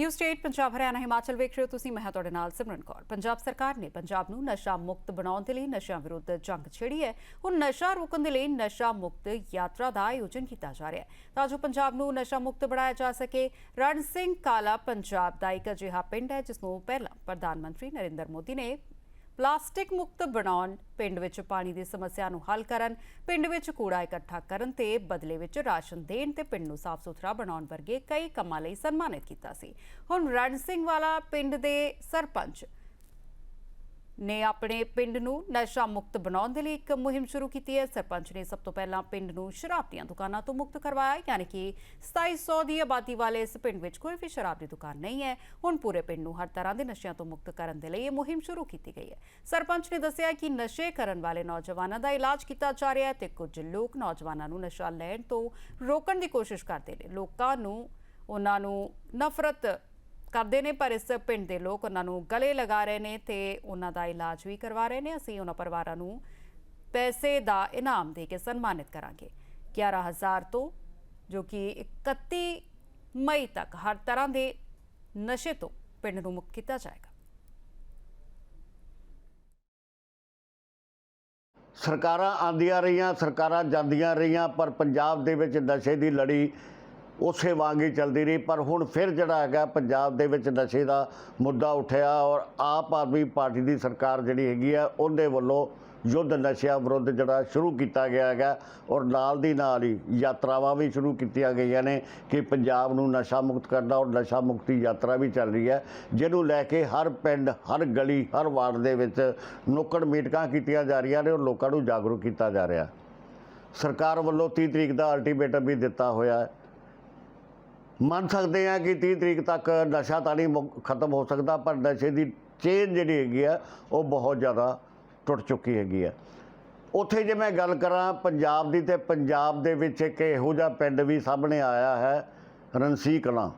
New state Punjab, Haryana, Himachal ਵੇਖ ਰਹੇ ਹੋ ਤੁਸੀਂ। ਮੈਂ ਤੁਹਾਡੇ ਨਾਲ ਸਿਮਰਨ ਕੌਰ। ਪੰਜਾਬ ਸਰਕਾਰ ਨੇ ਪੰਜਾਬ ਨੂੰ ਨਸ਼ਾ ਮੁਕਤ ਬਣਾਉਣ ਦੇ ਲਈ ਨਸ਼ਿਆਂ ਵਿਰੁੱਧ ਜੰਗ ਛੇੜੀ ਹੈ। ਹੁਣ ਨਸ਼ਾ ਰੋਕਣ ਦੇ ਲਈ ਨਸ਼ਾ ਮੁਕਤ ਯਾਤਰਾ ਦਾ ਆਯੋਜਨ ਕੀਤਾ ਜਾ ਰਿਹਾ ਹੈ। ਤਾਂ ਜੋ ਪੰਜਾਬ ਨੂੰ ਨਸ਼ਾ ਮੁਕਤ ਬਣਾਇਆ ਜਾ ਸਕੇ, ਰਣ ਸਿੰਘ ਕਾਲਾ ਪੰਜਾਬ ਦਾ ਇੱਕ ਅਜਿਹਾ ਪਿੰਡ ਹੈ ਜਿਸ ਨੂੰ ਪਹਿਲਾਂ ਪ੍ਰਧਾਨ ਮੰਤਰੀ ਨਰਿੰਦਰ ਮੋਦੀ ਨੇ ਪਲਾਸਟਿਕ ਮੁਕਤ ਬਣਾਉਣ, ਪਿੰਡ ਵਿੱਚ ਪਾਣੀ ਦੀ ਸਮੱਸਿਆ ਨੂੰ ਹੱਲ ਕਰਨ, ਪਿੰਡ ਵਿੱਚ ਕੂੜਾ ਇਕੱਠਾ ਕਰਨ ਤੇ ਬਦਲੇ ਵਿੱਚ ਰਾਸ਼ਨ ਦੇਣ ਤੇ ਪਿੰਡ ਨੂੰ ਸਾਫ਼ ਸੁਥਰਾ ਬਣਾਉਣ ਵਰਗੇ ਕਈ ਕੰਮਾਂ ਲਈ ਸਨਮਾਨਿਤ ਕੀਤਾ ਸੀ। ਹੁਣ ਰਣ ਸਿੰਘ ਵਾਲਾ ਪਿੰਡ ਦੇ ਸਰਪੰਚ ਨੇ ਆਪਣੇ ਪਿੰਡ ਨੂੰ ਨਸ਼ਾ ਮੁਕਤ ਬਣਾਉਣ ਦੇ ਲਈ ਇੱਕ ਮੁਹਿੰਮ ਸ਼ੁਰੂ ਕੀਤੀ ਹੈ। ਸਰਪੰਚ ਨੇ ਸਭ ਤੋਂ ਪਹਿਲਾਂ ਪਿੰਡ ਨੂੰ ਸ਼ਰਾਬ ਦੀਆਂ ਦੁਕਾਨਾਂ ਤੋਂ ਮੁਕਤ ਕਰਵਾਇਆ, ਯਾਨੀ ਕਿ 2700 ਦੀ ਆਬਾਦੀ ਵਾਲੇ ਇਸ ਪਿੰਡ ਵਿੱਚ ਕੋਈ ਵੀ ਸ਼ਰਾਬ ਦੀ ਦੁਕਾਨ ਨਹੀਂ ਹੈ। ਹੁਣ ਪੂਰੇ ਪਿੰਡ ਨੂੰ ਹਰ ਤਰ੍ਹਾਂ ਦੇ ਨਸ਼ਿਆਂ ਤੋਂ ਮੁਕਤ ਕਰਨ ਦੇ ਲਈ ਇਹ ਮੁਹਿੰਮ ਸ਼ੁਰੂ ਕੀਤੀ ਗਈ ਹੈ। ਸਰਪੰਚ ਨੇ ਦੱਸਿਆ ਕਿ ਨਸ਼ੇ ਕਰਨ ਵਾਲੇ ਨੌਜਵਾਨਾਂ ਦਾ ਇਲਾਜ ਕੀਤਾ ਜਾ ਰਿਹਾ ਹੈ ਤੇ ਕੁਝ ਲੋਕ ਨੌਜਵਾਨਾਂ ਨੂੰ ਨਸ਼ਾ ਲੈਣ ਤੋਂ ਰੋਕਣ ਦੀ ਕੋਸ਼ਿਸ਼ ਕਰਦੇ ਨੇ। ਲੋਕਾਂ ਨੂੰ, ਉਹਨਾਂ ਨੂੰ ਨਫ਼ਰਤ ਕਰਦੇ ਨੇ, ਪਰ ਇਸ ਪਿੰਡ ਦੇ ਲੋਕ ਉਹਨਾਂ ਨੂੰ ਗਲੇ ਲਗਾ ਰਹੇ ਨੇ ਤੇ ਉਹਨਾਂ ਦਾ ਇਲਾਜ ਵੀ ਕਰਵਾ ਰਹੇ ਨੇ। ਅਸੀਂ ਉਹਨਾਂ ਪਰਿਵਾਰਾਂ ਨੂੰ ਪੈਸੇ ਦਾ ਇਨਾਮ ਦੇ ਕੇ ਸਨਮਾਨਿਤ ਕਰਾਂਗੇ। 11000 ਤੋਂ, ਜੋ ਕਿ 31 ਮਈ ਤੱਕ ਹਰ ਤਰ੍ਹਾਂ ਦੇ ਨਸ਼ੇ ਤੋਂ ਪਿੰਡ ਨੂੰ ਮੁਕਤ ਕੀਤਾ ਜਾਏਗਾ। ਸਰਕਾਰਾਂ ਆਂਦੀਆਂ ਰਹੀਆਂ, ਸਰਕਾਰਾਂ ਜਾਂਦੀਆਂ ਰਹੀਆਂ, ਪਰ ਪੰਜਾਬ ਦੇ ਵਿੱਚ ਨਸ਼ੇ ਦੀ ਲੜੀ ਉਸੇ ਵਾਂਗ ਹੀ ਚੱਲਦੀ ਰਹੀ। ਪਰ ਹੁਣ ਫਿਰ ਜਿਹੜਾ ਹੈਗਾ, ਪੰਜਾਬ ਦੇ ਵਿੱਚ ਨਸ਼ੇ ਦਾ ਮੁੱਦਾ ਉੱਠਿਆ ਔਰ ਆਪ ਆਦਮੀ ਪਾਰਟੀ ਦੀ ਸਰਕਾਰ ਜਿਹੜੀ ਹੈਗੀ ਆ, ਉਹਦੇ ਵੱਲੋਂ ਯੁੱਧ ਨਸ਼ਿਆਂ ਵਿਰੁੱਧ ਜਿਹੜਾ ਸ਼ੁਰੂ ਕੀਤਾ ਗਿਆ ਹੈਗਾ ਔਰ ਨਾਲ ਦੀ ਨਾਲ ਹੀ ਯਾਤਰਾਵਾਂ ਵੀ ਸ਼ੁਰੂ ਕੀਤੀਆਂ ਗਈਆਂ ਨੇ ਕਿ ਪੰਜਾਬ ਨੂੰ ਨਸ਼ਾ ਮੁਕਤ ਕਰਨਾ ਔਰ ਨਸ਼ਾ ਮੁਕਤੀ ਯਾਤਰਾ ਵੀ ਚੱਲ ਰਹੀ ਹੈ, ਜਿਹਨੂੰ ਲੈ ਕੇ ਹਰ ਪਿੰਡ, ਹਰ ਗਲੀ, ਹਰ ਵਾਰਡ ਦੇ ਵਿੱਚ ਨੁੱਕੜ ਮੀਟਿੰਗਾਂ ਕੀਤੀਆਂ ਜਾ ਰਹੀਆਂ ਨੇ ਔਰ ਲੋਕਾਂ ਨੂੰ ਜਾਗਰੂਕ ਕੀਤਾ ਜਾ ਰਿਹਾ। ਸਰਕਾਰ ਵੱਲੋਂ 30 ਤਰੀਕ ਦਾ ਅਲਟੀਮੇਟਮ ਵੀ ਦਿੱਤਾ ਹੋਇਆ ਹੈ। ਮੰਨ ਸਕਦੇ ਆ ਕਿ 30 ਤਰੀਕ ਤੱਕ ਨਸ਼ਾ ਤਾਂ ਨਹੀਂ ਮੁਕ- ਖਤਮ ਹੋ ਸਕਦਾ, ਪਰ ਨਸ਼ੇ ਦੀ ਚੇਨ ਜਿਹੜੀ ਹੈਗੀ ਆ, ਉਹ ਬਹੁਤ ਜ਼ਿਆਦਾ ਟੁੱਟ ਚੁੱਕੀ ਹੈਗੀ ਆ। ਉੱਥੇ ਜੇ ਮੈਂ ਗੱਲ ਕਰਾਂ ਪੰਜਾਬ ਦੀ, ਤੇ ਪੰਜਾਬ ਦੇ ਵਿੱਚ ਇੱਕ ਇਹੋ ਜਿਹਾ ਪਿੰਡ ਵੀ ਸਾਹਮਣੇ ਆਇਆ ਹੈ, ਰਣਸੀ ਕਲਾਂ।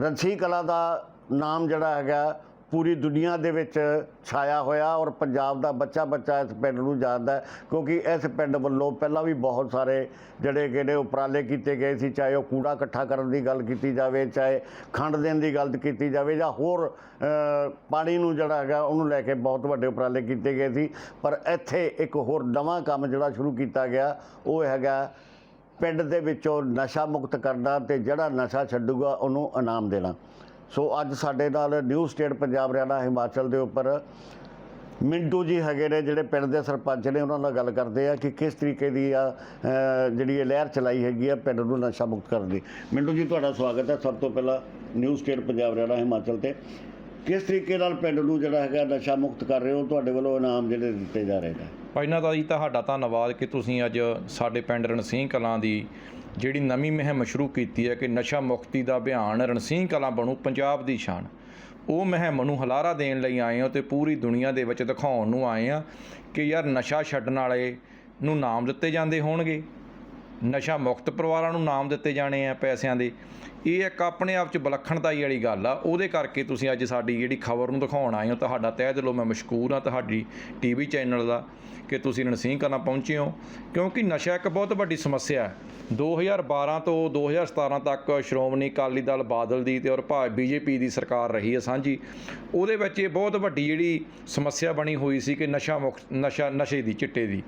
ਰਣਸੀ ਕਲਾਂ ਦਾ ਨਾਮ ਜਿਹੜਾ ਹੈਗਾ ਪੂਰੀ ਦੁਨੀਆ ਦੇ ਵਿੱਚ ਛਾਇਆ ਹੋਇਆ ਔਰ ਪੰਜਾਬ ਦਾ ਬੱਚਾ ਬੱਚਾ ਇਸ ਪਿੰਡ ਨੂੰ ਜਾਣਦਾ ਕਿਉਂਕਿ ਇਸ ਪਿੰਡ ਵੱਲੋਂ ਪਹਿਲਾਂ ਵੀ ਬਹੁਤ ਸਾਰੇ ਜਿਹੜੇ ਕਿਹੜੇ ਉਪਰਾਲੇ ਕੀਤੇ ਗਏ ਸੀ, ਚਾਹੇ ਉਹ ਕੂੜਾ ਇਕੱਠਾ ਕਰਨ ਦੀ ਗੱਲ ਕੀਤੀ ਜਾਵੇ, ਚਾਹੇ ਖੰਡ ਦੇਣ ਦੀ ਗੱਲ ਕੀਤੀ ਜਾਵੇ ਜਾਂ ਹੋਰ ਪਾਣੀ ਨੂੰ ਜਿਹੜਾ ਹੈਗਾ ਉਹਨੂੰ ਲੈ ਕੇ ਬਹੁਤ ਵੱਡੇ ਉਪਰਾਲੇ ਕੀਤੇ ਗਏ ਸੀ। ਪਰ ਇੱਥੇ ਇੱਕ ਹੋਰ ਨਵਾਂ ਕੰਮ ਜਿਹੜਾ ਸ਼ੁਰੂ ਕੀਤਾ ਗਿਆ, ਉਹ ਹੈਗਾ ਪਿੰਡ ਦੇ ਵਿੱਚੋਂ ਨਸ਼ਾ ਮੁਕਤ ਕਰਨਾ ਤੇ ਜਿਹੜਾ ਨਸ਼ਾ ਛੱਡੂਗਾ ਉਹਨੂੰ ਇਨਾਮ ਦੇਣਾ। ਸੋ ਅੱਜ ਸਾਡੇ ਨਾਲ ਨਿਊ ਸਟੇਟ ਪੰਜਾਬ ਹਰਿਆਣਾ ਹਿਮਾਚਲ ਦੇ ਉੱਪਰ ਮਿੰਟੂ ਜੀ ਹੈਗੇ ਨੇ, ਜਿਹੜੇ ਪਿੰਡ ਦੇ ਸਰਪੰਚ ਨੇ, ਉਹਨਾਂ ਨਾਲ ਗੱਲ ਕਰਦੇ ਆ ਕਿ ਕਿਸ ਤਰੀਕੇ ਦੀ ਆ ਜਿਹੜੀ ਇਹ ਲਹਿਰ ਚਲਾਈ ਹੈਗੀ ਆ ਪਿੰਡ ਨੂੰ ਨਸ਼ਾ ਮੁਕਤ ਕਰਨ ਦੀ। ਮਿੰਟੂ ਜੀ, ਤੁਹਾਡਾ ਸਵਾਗਤ ਹੈ ਸਭ ਤੋਂ ਪਹਿਲਾਂ ਨਿਊ ਸਟੇਟ ਪੰਜਾਬ ਹਰਿਆਣਾ ਹਿਮਾਚਲ ਤੇ। ਕਿਸ ਤਰੀਕੇ ਨਾਲ ਪਿੰਡ ਨੂੰ ਜਿਹੜਾ ਹੈਗਾ ਨਸ਼ਾ ਮੁਕਤ ਕਰ ਰਹੇ ਹੋ? ਤੁਹਾਡੇ ਵੱਲੋਂ ਇਨਾਮ ਜਿਹੜੇ ਦਿੱਤੇ ਜਾ ਰਹੇ ਨੇ। ਪਹਿਲਾਂ ਤਾਂ ਜੀ ਤੁਹਾਡਾ ਧੰਨਵਾਦ ਕਿ ਤੁਸੀਂ ਅੱਜ ਸਾਡੇ ਪਿੰਡ ਰਣਸੀਂਹ ਕਲਾਂ ਦੀ ਜਿਹੜੀ ਨਵੀਂ ਮੁਹਿੰਮ ਸ਼ੁਰੂ ਕੀਤੀ ਹੈ ਕਿ ਨਸ਼ਾ ਮੁਕਤੀ ਦਾ ਅਭਿਆਨ ਰਣਸੀਂਹ ਕਲਾ ਬਣੂ, ਪੰਜਾਬ ਦੀ ਸ਼ਾਨ। ਉਹ ਮੁਹਿੰਮ ਨੂੰ ਹਲਾਰਾ ਦੇਣ ਲਈ ਆਏ ਹਾਂ ਤੇ ਪੂਰੀ ਦੁਨੀਆ ਦੇ ਵਿੱਚ ਦਿਖਾਉਣ ਨੂੰ ਆਏ ਹਾਂ ਕਿ ਯਾਰ ਨਸ਼ਾ ਛੱਡਣ ਵਾਲੇ ਨੂੰ ਨਾਮ ਦਿੱਤੇ ਜਾਂਦੇ ਹੋਣਗੇ। ਨਸ਼ਾ ਮੁਕਤ ਪਰਿਵਾਰਾਂ ਨੂੰ ਨਾਮ ਦਿੱਤੇ ਜਾਣੇ ਆ ਪੈਸਿਆਂ ਦੇ। ਇਹ ਇੱਕ ਆਪਣੇ ਆਪ 'ਚ ਵਿਲੱਖਣਤਾਈ ਵਾਲੀ ਗੱਲ ਆ। ਉਹਦੇ ਕਰਕੇ ਤੁਸੀਂ ਅੱਜ ਸਾਡੀ ਜਿਹੜੀ ਖਬਰ ਨੂੰ ਦਿਖਾਉਣ ਆਏ ਹੋ, ਤੁਹਾਡਾ ਤਹਿ ਦਿਲੋਂ ਮੈਂ ਮਸ਼ਕੂਰ ਹਾਂ ਤੁਹਾਡੀ ਟੀਵੀ ਚੈਨਲ ਦਾ ਕਿ ਤੁਸੀਂ ਰਣਸੀਂਹ ਕਲਾਂ ਪਹੁੰਚੇ ਹੋ। ਕਿਉਂਕਿ ਨਸ਼ਾ ਇੱਕ ਬਹੁਤ ਵੱਡੀ ਸਮੱਸਿਆ ਹੈ। 2012 ਤੋਂ 2017 ਤੱਕ ਸ਼੍ਰੋਮਣੀ ਅਕਾਲੀ ਦਲ ਬਾਦਲ ਦੀ ਤੇ ਔਰ ਭਾ ਬੀਜੇਪੀ ਦੀ ਸਰਕਾਰ ਰਹੀ ਹੈ ਸਾਂਝੀ। ਉਹਦੇ ਵਿੱਚ ਇਹ ਬਹੁਤ ਵੱਡੀ ਜਿਹੜੀ ਸਮੱਸਿਆ ਬਣੀ ਹੋਈ ਸੀ ਕਿ ਨਸ਼ਾ ਮੁਕਤ, ਨਸ਼ਾ, ਨਸ਼ੇ ਦੀ ਚਿੱਟੇ ਦੀ।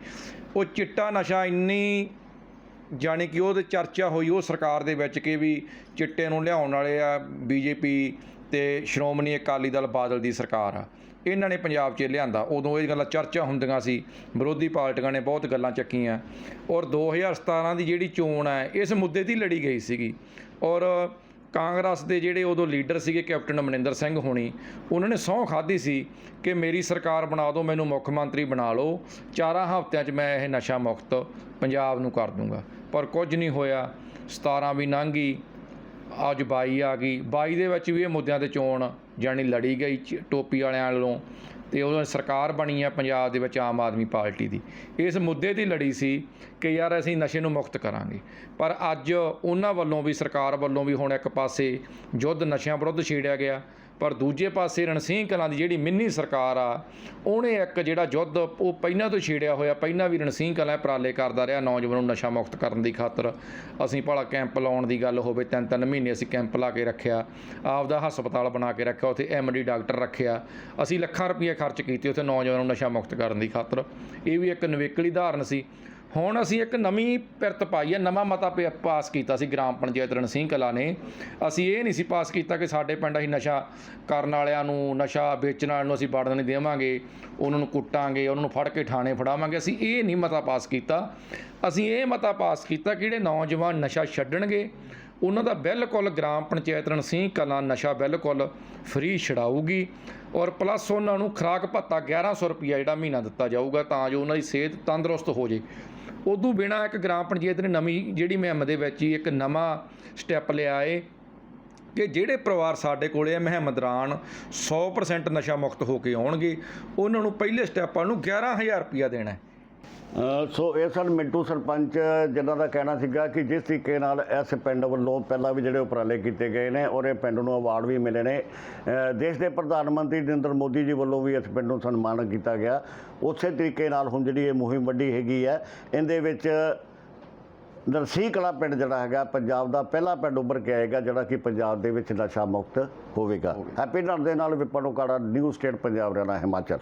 ਉਹ ਚਿੱਟਾ ਨਸ਼ਾ ਇੰਨੀ ਜਾਣੀ ਕਿ ਉਹਦੇ ਚਰਚਾ ਹੋਈ, ਉਹ ਸਰਕਾਰ ਦੇ ਵਿੱਚ ਕਿ ਵੀ ਚਿੱਟੇ ਨੂੰ ਲਿਆਉਣ ਵਾਲੇ ਆ ਬੀਜੇਪੀ ਤੇ ਸ਼੍ਰੋਮਣੀ ਅਕਾਲੀ ਦਲ ਬਾਦਲ ਦੀ ਸਰਕਾਰ ਆ। ਇਹਨਾਂ ਨੇ ਪੰਜਾਬ 'ਚ ਲਿਆਂਦਾ। ਉਦੋਂ ਇਹ ਗੱਲਾਂ ਚਰਚਾ ਹੁੰਦੀਆਂ ਸੀ। ਵਿਰੋਧੀ ਪਾਰਟੀਆਂ ਨੇ ਬਹੁਤ ਗੱਲਾਂ ਚੱਕੀਆਂ। ਔਰ 2017 ਦੀ ਜਿਹੜੀ ਚੋਣ ਹੈ ਇਸ ਮੁੱਦੇ ਦੀ ਲੜੀ ਗਈ ਸੀਗੀ। ਔਰ ਕਾਂਗਰਸ ਦੇ ਜਿਹੜੇ ਉਦੋਂ ਲੀਡਰ ਸੀਗੇ, ਕੈਪਟਨ ਅਮਰਿੰਦਰ ਸਿੰਘ ਹੋਣੀ, ਉਹਨਾਂ ਨੇ ਸਹੁੰ ਖਾਧੀ ਸੀ ਕਿ ਮੇਰੀ ਸਰਕਾਰ ਬਣਾ ਦਿਓ, ਮੈਨੂੰ ਮੁੱਖ ਮੰਤਰੀ ਬਣਾ ਲਓ। ਚਾਰਾਂ ਹਫ਼ਤਿਆਂ 'ਚ ਮੈਂ ਇਹ ਨਸ਼ਾ ਮੁਕਤ ਪੰਜਾਬ ਨੂੰ ਕਰ ਦੂੰਗਾ। ਪਰ ਕੁਝ ਨਹੀਂ ਹੋਇਆ। 17 ਵੀ ਲੰਘ। ਗਈ ਅੱਜ 22 ਆ ਗਈ। 22 ਦੇ ਵਿੱਚ ਵੀ ਇਹ ਮੁੱਦਿਆਂ ਤੇ ਚੋਣ ਜਾਣੀ ਲੜੀ ਗਈ ਚ- ਟੋਪੀ ਵਾਲਿਆਂ ਵੱਲੋਂ ਤੇ ਉਦੋਂ ਸਰਕਾਰ ਬਣੀ ਹੈ ਪੰਜਾਬ ਦੇ ਵਿੱਚ ਆਮ ਆਦਮੀ ਪਾਰਟੀ ਦੀ। ਇਸ ਮੁੱਦੇ ਦੀ ਲੜੀ ਸੀ ਕਿ ਯਾਰ ਅਸੀਂ ਨਸ਼ੇ ਨੂੰ ਮੁਕਤ ਕਰਾਂਗੇ। ਪਰ ਅੱਜ ਉਹਨਾਂ ਵੱਲੋਂ ਵੀ, ਸਰਕਾਰ ਵੱਲੋਂ ਵੀ ਹੁਣ ਇੱਕ ਪਾਸੇ ਯੁੱਧ ਨਸ਼ਿਆਂ ਵਿਰੁੱਧ ਛੇੜਿਆ ਗਿਆ। ਪਰ ਦੂਜੇ ਪਾਸੇ ਰਣਸੀਂਹ ਕਲਾਂ ਦੀ ਜਿਹੜੀ ਮਿੰਨੀ ਸਰਕਾਰ ਆ, ਉਹਨੇ ਇੱਕ ਜਿਹੜਾ ਯੁੱਧ ਉਹ ਪਹਿਲਾਂ ਤੋਂ ਛੇੜਿਆ ਹੋਇਆ, ਪਹਿਲਾਂ ਵੀ ਰਣਸੀਂਹ ਕਲਾਂ ਇਹ ਉਪਰਾਲੇ ਕਰਦਾ ਰਿਹਾ ਨੌਜਵਾਨਾਂ ਨੂੰ ਨਸ਼ਾ ਮੁਕਤ ਕਰਨ ਦੀ ਖਾਤਰ। ਅਸੀਂ ਭਲਾ ਕੈਂਪ ਲਾਉਣ ਦੀ ਗੱਲ ਹੋਵੇ ਤਿੰਨ ਤਿੰਨ ਮਹੀਨੇ ਅਸੀਂ ਕੈਂਪ ਲਾ ਕੇ ਰੱਖਿਆ, ਆਪਦਾ ਹਸਪਤਾਲ ਬਣਾ ਕੇ ਰੱਖਿਆ, ਉੱਥੇ ਐਮਡੀ ਡਾਕਟਰ ਰੱਖਿਆ। ਅਸੀਂ ਲੱਖਾਂ ਰੁਪਏ ਖਰਚ ਕੀਤੇ ਉੱਥੇ ਨੌਜਵਾਨਾਂ ਨੂੰ ਨਸ਼ਾ ਮੁਕਤ ਕਰਨ ਦੀ ਖਾਤਰ। ਇਹ ਵੀ ਇੱਕ ਨਵੇਕਲੀ ਉਦਾਹਰਨ ਸੀ। ਹੁਣ ਅਸੀਂ ਇੱਕ ਨਵੀਂ ਪਿਰਤ ਪਾਈ ਹੈ, ਨਵਾਂ ਮਤਾ ਪ- ਪਾਸ ਕੀਤਾ ਸੀ ਗ੍ਰਾਮ ਪੰਚਾਇਤ ਰਣਸੀਂਹ ਕਲਾ ਨੇ। ਅਸੀਂ ਇਹ ਨਹੀਂ ਸੀ ਪਾਸ ਕੀਤਾ ਕਿ ਸਾਡੇ ਪਿੰਡ ਅਸੀਂ ਨਸ਼ਾ ਕਰਨ ਵਾਲਿਆਂ ਨੂੰ, ਨਸ਼ਾ ਵੇਚਣ ਵਾਲਿਆਂ ਨੂੰ ਅਸੀਂ ਵੜਨ ਨਹੀਂ ਦੇਵਾਂਗੇ, ਉਹਨਾਂ ਨੂੰ ਕੁੱਟਾਂਗੇ, ਉਹਨਾਂ ਨੂੰ ਫੜ ਕੇ ਥਾਣੇ ਫੜਾਵਾਂਗੇ। ਅਸੀਂ ਇਹ ਨਹੀਂ ਮਤਾ ਪਾਸ ਕੀਤਾ। ਅਸੀਂ ਇਹ ਮਤਾ ਪਾਸ ਕੀਤਾ ਕਿ ਜਿਹੜੇ ਨੌਜਵਾਨ ਨਸ਼ਾ ਛੱਡਣਗੇ ਉਹਨਾਂ ਦਾ ਬਿਲਕੁਲ ਗ੍ਰਾਮ ਪੰਚਾਇਤ ਰਣਸੀਂਹ ਕਲਾਂ, ਨਸ਼ਾ ਬਿਲਕੁਲ ਫ੍ਰੀ ਛਡਾਊਗੀ ਔਰ ਪਲੱਸ ਉਹਨਾਂ ਨੂੰ ਖੁਰਾਕ ਭੱਤਾ 1100 ਰੁਪਈਆ ਜਿਹੜਾ ਮਹੀਨਾ ਦਿੱਤਾ ਜਾਊਗਾ ਤਾਂ ਜੋ ਉਹਨਾਂ ਦੀ ਸਿਹਤ ਤੰਦਰੁਸਤ ਹੋ ਜੇ ਉਦੋਂ ਬਿਨਾ ਇੱਕ ਗ੍ਰਾਮ ਪੰਚਾਇਤ ਨੇ ਨਵੀਂ ਜਿਹੜੀ ਮੁਹਿੰਮ ਦੇ ਵਿੱਚ ਹੀ ਇੱਕ ਨਵਾਂ ਸਟੈਪ ਲਿਆ ਏ ਕਿ ਜਿਹੜੇ ਪਰਿਵਾਰ ਸਾਡੇ ਕੋਲੇ ਆ, ਮੁਹਿੰਮ ਦੌਰਾਨ 100% ਨਸ਼ਾ ਮੁਕਤ ਹੋ ਕੇ ਆਉਣਗੇ, ਉਹਨਾਂ ਨੂੰ ਪਹਿਲੇ ਸਟੈਪਾਂ ਨੂੰ 11000 ਰੁਪਈਆ ਦੇਣਾ ਹੈ। ਸੋ ਇਹ ਸਨ ਮਿੰਟੂ ਸਰਪੰਚ ਜਿਨ੍ਹਾਂ ਦਾ ਕਹਿਣਾ ਸੀਗਾ ਕਿ ਜਿਸ ਤਰੀਕੇ ਨਾਲ ਇਸ ਪਿੰਡ ਵੱਲੋਂ ਪਹਿਲਾਂ ਵੀ ਜਿਹੜੇ ਉਪਰਾਲੇ ਕੀਤੇ ਗਏ ਨੇ ਔਰ ਇਹ ਪਿੰਡ ਨੂੰ ਅਵਾਰਡ ਵੀ ਮਿਲੇ ਨੇ। ਦੇਸ਼ ਦੇ ਪ੍ਰਧਾਨ ਮੰਤਰੀ ਨਰਿੰਦਰ ਮੋਦੀ ਜੀ ਵੱਲੋਂ ਵੀ ਇਸ ਪਿੰਡ ਨੂੰ ਸਨਮਾਨਿਤ ਕੀਤਾ ਗਿਆ। ਉਸੇ ਤਰੀਕੇ ਨਾਲ ਹੁਣ ਜਿਹੜੀ ਇਹ ਮੁਹਿੰਮ ਵੱਡੀ ਹੈਗੀ ਹੈ ਇਹਦੇ ਵਿੱਚ ਨਰਸੀ ਕਲਾ ਪਿੰਡ ਜਿਹੜਾ ਹੈਗਾ ਪੰਜਾਬ ਦਾ ਪਹਿਲਾ ਪਿੰਡ ਉੱਭਰ ਕੇ ਆਏਗਾ ਜਿਹੜਾ ਕਿ ਪੰਜਾਬ ਦੇ ਵਿੱਚ ਨਸ਼ਾ ਮੁਕਤ ਹੋਵੇਗਾ। ਹੈਪੀ ਨਾਲ ਦੇ ਨਾਲ ਵਿਪਨ ਉਕਾੜਾ ਨਿਊ ਸਟੇਟ ਪੰਜਾਬ ਰਹਿਣਾ ਹਿਮਾਚਲ